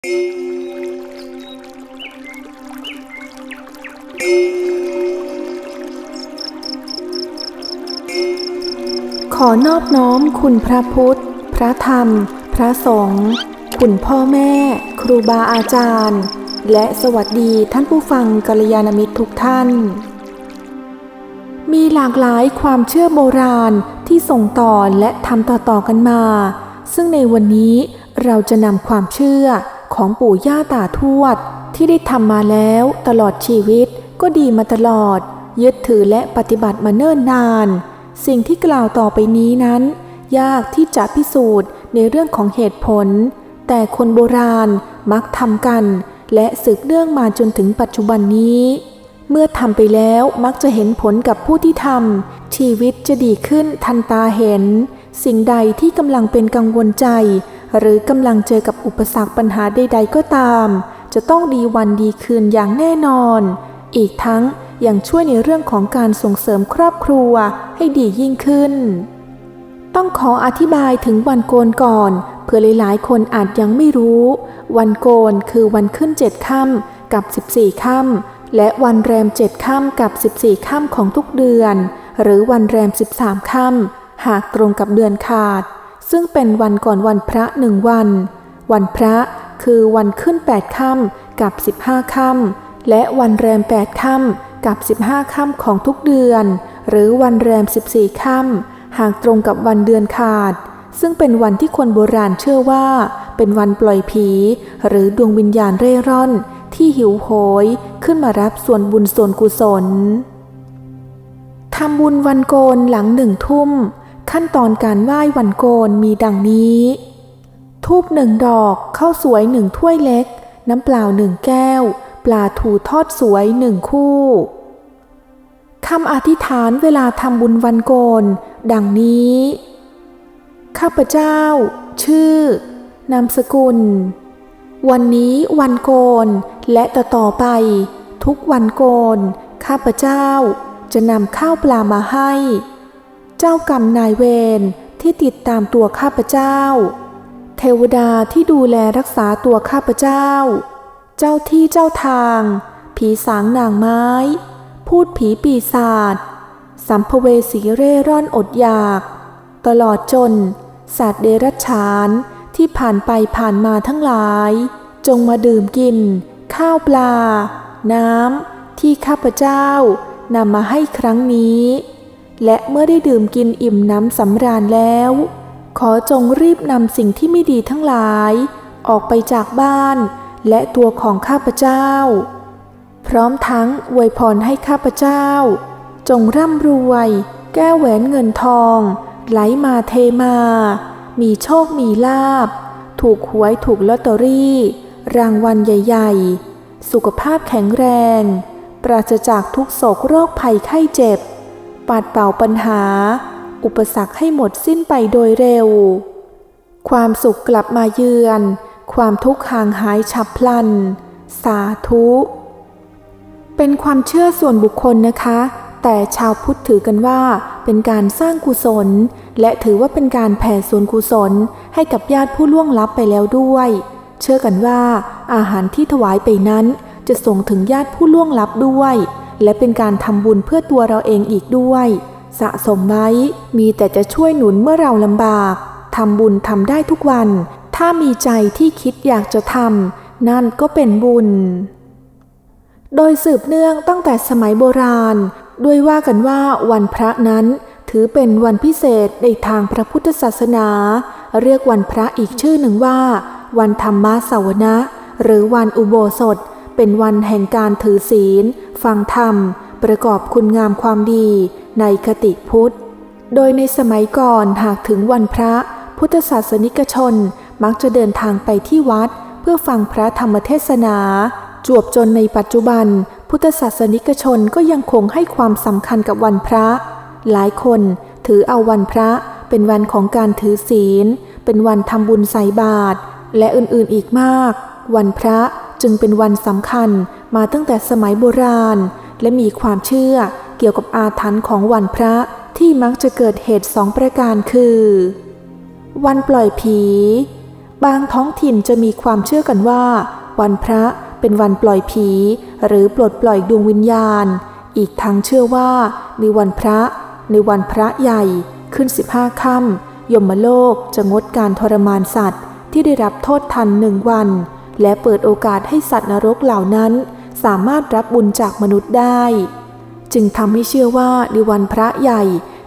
ขอนอบน้อมคุณพระพุทธ พระธรรม พระสงฆ์ คุณพ่อแม่ ครูบาอาจารย์ และสวัสดีท่านผู้ฟังกัลยาณมิตรทุกท่าน มีหลากหลายความเชื่อโบราณที่ส่งต่อและทำต่อๆกันมา ซึ่งในวันนี้เราจะนำความเชื่อ ของปู่ย่าตาทวด ที่ได้ทำมาแล้วตลอดชีวิตก็ดีมาตลอด ยึดถือและปฏิบัติมาเนิ่นนาน สิ่งที่กล่าวต่อไปนี้นั้น ยากที่จะพิสูจน์ในเรื่องของเหตุผล แต่คนโบราณมักทำกัน และสืบเนื่องมาจนถึงปัจจุบันนี้ เมื่อทำไปแล้วมักจะเห็นผลกับผู้ที่ทำชีวิตจะดีขึ้นทันตาเห็น สิ่งใดที่กำลังเป็นกังวลใจ หรือกำลังเจอกับอุปสรรคปัญหาใด ๆ ก็ตาม จะต้องดีวันดีคืนอย่างแน่นอน อีกทั้งยังช่วยในเรื่องของการส่งเสริมครอบครัวให้ดียิ่งขึ้น ต้องขออธิบายถึงวันโกนก่อน เพื่อหลายๆ คนอาจยังไม่รู้ วันโกนคือวันขึ้นเจ็ดค่ำกับ 14ค่ำและวันแรมเจ็ดค่ำกับ 14ค่ำของทุกเดือน หรือวันแรม 13ค่ำหากตรงกับเดือนขาด ซึ่งเป็นวันก่อนวันพระหนึ่งวัน วันพระคือวันขึ้น8ค่ำกับ 15ค่ำและวันแรม8ค่ำกับ 15ค่ำของทุกเดือน หรือวันแรม 14ค่ำหากตรงกับวันเดือนขาด ซึ่งเป็นวันที่คนโบราณเชื่อว่า เป็นวันปล่อยผี หรือดวงวิญญาณเร่ร่อน ที่หิวโหยขึ้นมารับส่วนบุญส่วนกุศลทำบุญวันโกนหลังหนึ่งทุ่ม ขั้นตอนการไหว้วันโกนมีดังนี้ ทูบหนึ่งดอกข้าวสวยหนึ่งถ้วยเล็ก น้ำเปล่าหนึ่งแก้ว ปลาถูทอดสวยหนึ่งคู่คำอธิษฐานเวลาทำบุญวันโกน ดังนี้ ข้าพเจ้า ชื่อ นามสกุล วันนี้วันโกน และต่อต่อไป ทุกวันโกน ข้าพเจ้าจะนำข้าวปลามาให้ เจ้ากรรมนายเวรที่ติดตามตัวข้าพเจ้า เทวดาที่ดูแลรักษาตัวข้าพเจ้า เจ้าที่เจ้าทาง ผีสางนางไม้ พูดผีปีศาจสัมภเวสีเร่ร่อนอดอยาก ตลอดจน สัตว์เดรัจฉานที่ผ่านไปผ่านมาทั้งหลาย จงมาดื่มกิน ข้าวปลา น้ำที่ข้าพเจ้านำมาให้ครั้งนี้ และเมื่อได้ดื่มกินอิ่มน้ำสำราญแล้ว ขอจงรีบนำสิ่งที่ไม่ดีทั้งหลาย ออกไปจากบ้าน และตัวของข้าพเจ้า พร้อมทั้งอวยพรให้ข้าพเจ้า จงร่ำรวย แก้วแหวนเงินทอง ไหลมาเทมา มีโชคมีลาบ ถูกหวยถูกลอตเตอรี่ รางวัลใหญ่ ๆ สุขภาพแข็งแรง ปราศจากทุกโศกโรคภัยไข้เจ็บ ปัดเป่าปัญหา อุปสรรคให้หมดสิ้นไปโดยเร็ว ความสุขกลับมาเยือน ความทุกข์ห่างหายฉับพลัน สาธุ เป็นความเชื่อส่วนบุคคลนะคะ แต่ชาวพุทธถือกันว่า เป็นการสร้างกุศล และถือว่าเป็นการแผ่ส่วนกุศล ให้กับญาติผู้ล่วงลับไปแล้วด้วย เชื่อกันว่า อาหารที่ถวายไปนั้นจะส่งถึงญาติผู้ล่วงลับด้วย และเป็นการทำบุญเพื่อตัวเราเองอีกด้วย สะสมไว้มีแต่จะช่วยหนุนเมื่อเราลำบากทำบุญทำได้ทุกวัน ถ้ามีใจที่คิดอยากจะทำนั่นก็เป็นบุญ โดยสืบเนื่องตั้งแต่สมัยโบราณ ด้วยว่ากันว่าวันพระนั้น ถือเป็นวันพิเศษในทางพระพุทธศาสนา เรียกวันพระอีกชื่อหนึ่งว่า วันธรรมสาวนะ หรือวันอุโบสถ เป็นวันแห่งการถือศีล ฟังธรรม ประกอบคุณงามความดีในคติพุทธ โดยในสมัยก่อนหากถึงวันพระ พุทธศาสนิกชนมักจะเดินทางไปที่วัด เพื่อฟังพระธรรมเทศนา จวบจนในปัจจุบัน พุทธศาสนิกชนก็ยังคงให้ความสำคัญกับวันพระ หลายคนถือเอาวันพระเป็นวันของการถือศีล เป็นวันทำบุญใส่บาตรและอื่นๆอีกมาก วันพระ จึงเป็นวันสำคัญมาตั้งแต่สมัยโบราณ และมีความเชื่อเกี่ยวกับอาถรรพ์ของวันพระที่มักจะเกิดเหตุสองประการคือ วันปล่อยผี บางท้องถิ่นจะมีความเชื่อกันว่า วันพระเป็นวันปล่อยผี หรือปลดปล่อยดวงวิญญาณ อีกทั้งเชื่อว่าในวันพระ ในวันพระใหญ่ขึ้น 15ค่ำยมโลกจะงดการทรมานสัตว์ที่ได้รับโทษทันหนึ่งวัน และเปิดโอกาสให้สัตว์นรกเหล่านั้น สามารถรับบุญจากมนุษย์ได้ จึงทำให้เชื่อว่าในวันพระใหญ่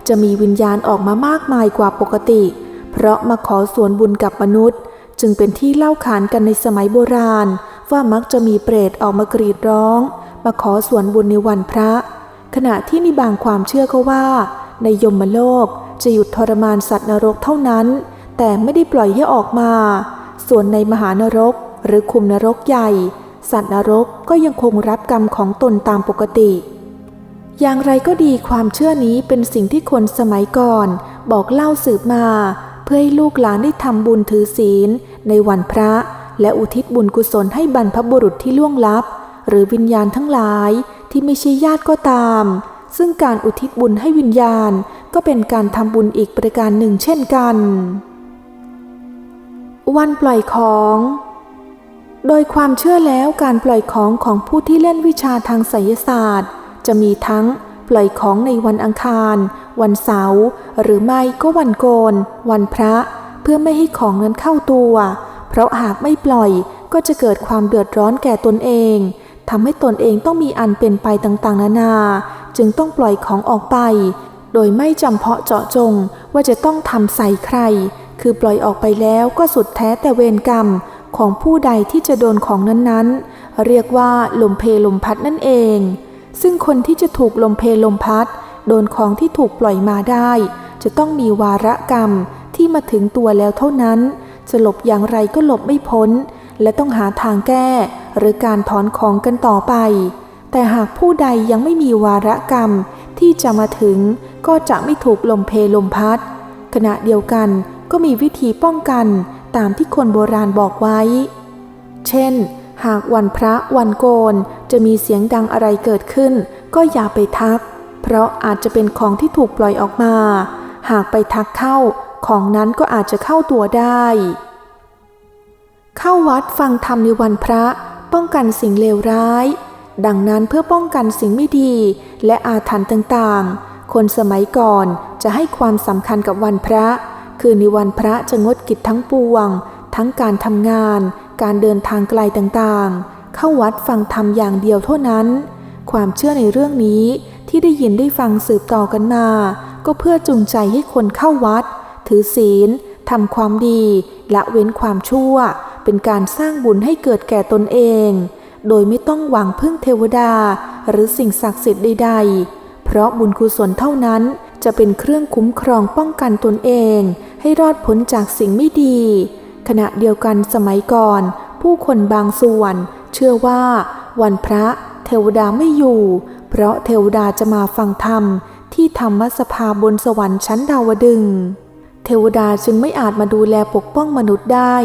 จะมีวิญญาณออกมามากมายกว่าปกติ เพราะมาขอส่วนบุญกับมนุษย์ จึงเป็นที่เล่าขานกันในสมัยโบราณ ว่ามักจะมีเปรตออกมากรีดร้อง มาขอส่วนบุญในวันพระ ขณะที่ในบางความเชื่อก็ว่า ในยมโลกจะหยุดทรมานสัตว์นรกเท่านั้น แต่ไม่ได้ปล่อยให้ออกมา ส่วนในมหานรก หรือคุมนรกใหญ่ สัตว์นรกก็ยังคงรับกรรมของตนตามปกติ อย่างไรก็ดีความเชื่อนี้เป็นสิ่งที่คนสมัยก่อน บอกเล่าสืบมา เพื่อให้ลูกหลานได้ทำบุญถือศีล ในวันพระ และอุทิศบุญกุศลให้บรรพบุรุษที่ล่วงลับ หรือวิญญาณทั้งหลายที่ไม่ใช่ญาติก็ตาม ซึ่งการอุทิศบุญให้วิญญาณ ก็เป็นการทำบุญอีกประการหนึ่งเช่นกันวันปล่อยของ โดยความเชื่อแล้วการปล่อยของของผู้ที่เล่นวิชาทางไสยศาสตร์ จะมีทั้งปล่อยของในวันอังคาร วันเสาร์หรือไม่ก็วันโกน วันพระ เพื่อไม่ให้ของนั้นเข้าตัว เพราะหากไม่ปล่อยก็จะเกิดความเดือดร้อนแก่ตนเองทำให้ตนเองต้องมีอันเป็นไปต่างๆ นานา จึงต้องปล่อยของออกไป โดยไม่จำเพาะเจาะจงว่าจะต้องทำใส่ใคร คือปล่อยออกไปแล้วก็สุดแท้แต่เวรกรรม ของผู้ใดที่จะโดนของนั้นๆ เรียกว่าลมเพลมพัดนั่นเอง ซึ่งคนที่จะถูกลมเพลมพัด โดนของที่ถูกปล่อยมาได้ จะต้องมีวาระกรรมที่มาถึงตัวแล้วเท่านั้น จะหลบอย่างไรก็หลบไม่พ้น และต้องหาทางแก้ หรือการถอนของกันต่อไป แต่หากผู้ใดยังไม่มีวาระกรรมที่จะมาถึงก็จะไม่ถูกลมเพลมพัด ขณะเดียวกันก็มีวิธีป้องกัน ตามที่คนโบราณบอกไว้ เช่น หากวันพระวันโกนจะมีเสียงดังอะไรเกิดขึ้น ก็อย่าไปทัก เพราะอาจจะเป็นของที่ถูกปล่อยออกมา หากไปทักเข้า ของนั้นก็อาจจะเข้าตัวได้ เข้าวัดฟังธรรมในวันพระป้องกันสิ่งเลวร้าย ดังนั้นเพื่อป้องกันสิ่งไม่ดีและอาถรรพ์ต่างๆ คนสมัยก่อนจะให้ความสำคัญกับวันพระ คือในวันพระจะงดกิจทั้งปวง ทั้งการทำงาน การเดินทางไกลต่างๆ เข้าวัดฟังธรรมอย่างเดียวเท่านั้น ความเชื่อในเรื่องนี้ที่ได้ยินได้ฟังสืบต่อกันมา ก็เพื่อจูงใจให้คนเข้าวัด ถือศีลทำความดีละเว้นความชั่ว เป็นการสร้างบุญให้เกิดแก่ตนเอง โดยไม่ต้องหวังพึ่งเทวดา หรือสิ่งศักดิ์สิทธิ์ใด ๆ เพราะบุญกุศลเท่านั้นจะเป็นเครื่องคุ้มครองป้องกันตนเอง ให้รอดพ้นจากสิ่งไม่ดี ขณะเดียวกันสมัยก่อน ผู้คนบางส่วน เชื่อว่า วันพระเทวดาไม่อยู่ เพราะเทวดาจะมาฟังธรรม ที่ธรรมสภาบนสวรรค์ชั้นดาวดึง เทวดาจึงไม่อาจมาดูแลปกป้องมนุษย์ได้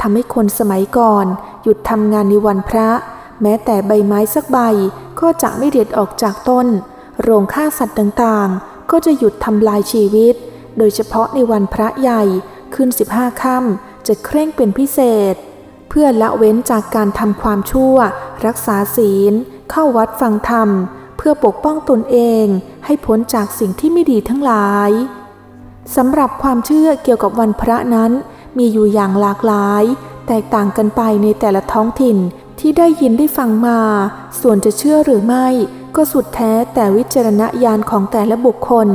ทำให้คนสมัยก่อน หยุดทำงานในวันพระ แม้แต่ใบไม้สักใบก็จะไม่เด็ดออกจากต้น โรงฆ่าสัตว์ต่างๆ ก็จะหยุดทำลายชีวิต โดยเฉพาะในวันพระใหญ่ขึ้น 15ค่ำจะเคร่งเป็นพิเศษ เพื่อละเว้นจากการทำความชั่ว รักษาศีล เข้าวัดฟังธรรม เพื่อปกป้องตนเองให้พ้นจากสิ่งที่ไม่ดีทั้งหลายสำหรับความเชื่อเกี่ยวกับวันพระนั้นมีอยู่อย่างหลากหลาย แตกต่างกันไปในแต่ละท้องถิ่นที่ได้ยินได้ฟังมา ส่วนจะเชื่อหรือไม่ ก็สุดแท้แต่วิจารณญาณของแต่ละบุคคล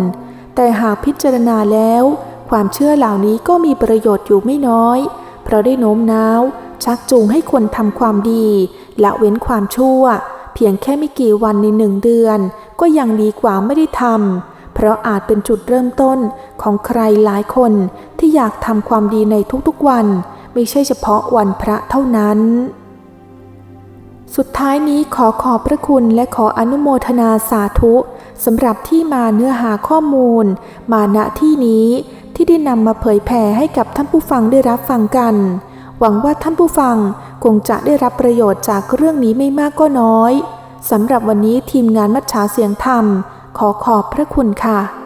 แต่หากพิจารณาแล้ว ความเชื่อเหล่านี้ก็มีประโยชน์อยู่ไม่น้อย เพราะได้โน้มน้าว ชักจูงให้คนทำความดีละเว้นความชั่ว เพียงแค่ไม่กี่วันในหนึ่งเดือน ก็ยังดีกว่าไม่ได้ทำเพราะอาจเป็นจุดเริ่มต้นของใครหลายคนที่อยากทำความดีในทุกๆวัน ไม่ใช่เฉพาะวันพระเท่านั้น สุดท้ายนี้ขอขอบพระคุณและขออนุโมทนาสาธุสำหรับที่มาเนื้อหาข้อมูล มาณที่นี้ที่ได้นำมาเผยแผ่ให้กับท่านผู้ฟังได้รับฟังกัน หวังว่าท่านผู้ฟังคงจะได้รับประโยชน์จากเรื่องนี้ไม่มากก็น้อยสำหรับวันนี้ทีมงานมัชชาเสียงธรรม ขอขอบพระคุณค่ะ